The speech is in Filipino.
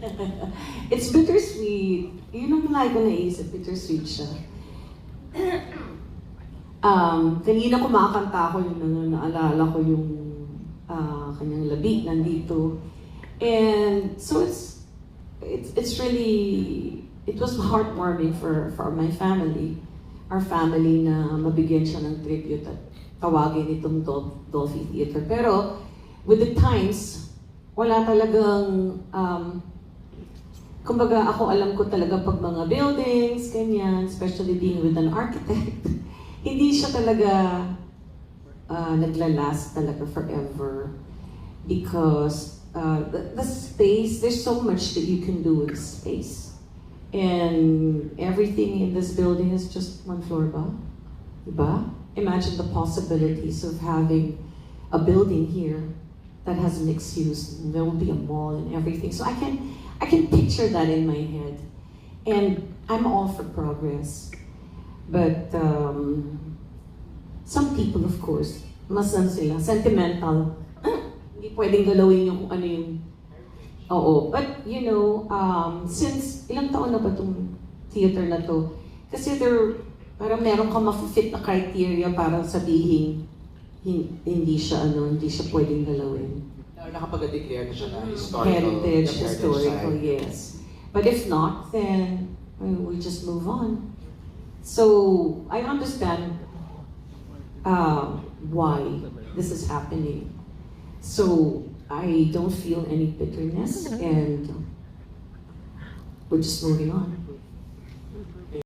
It's bittersweet. Yun ang lagi ko naisip, bittersweet siya. Um, kanina kumakanta ako yung ano, naalala ko yung ah, kanyang labi nandito. And so it's, it's, it's really, it was heartwarming for, for my family, our family na mabigyan siya ng tribute at tawagin itong Dol- Dolphy Theater. Pero with the times, wala talagang, um, kumbaga ako alam ko talaga pag mga buildings, ganyan, especially being with an architect, hindi siya talaga uh, naglalast talaga forever because uh, the, the space, there's so much that you can do with space. And everything in this building is just one floor ba? Diba? Imagine the possibilities of having a building here that has mixed use. There will be a mall and everything. So I can, I can picture that in my head. And I'm all for progress. But um, some people, of course, mas sila, sentimental. Hindi pwedeng galawin yung ano yung... Oo. But, you know, um, since ilang taon na ba itong theater na to? Kasi there, parang meron ka ma-fit na criteria para sabihin hin- hindi siya ano, hindi siya pwedeng galawin. Na nakapag-declare na siya na historical. Heritage, yung historical, site. yes. But if not, then we we just move on. So I understand uh, why this is happening. So I don't feel any bitterness, and we're just moving on.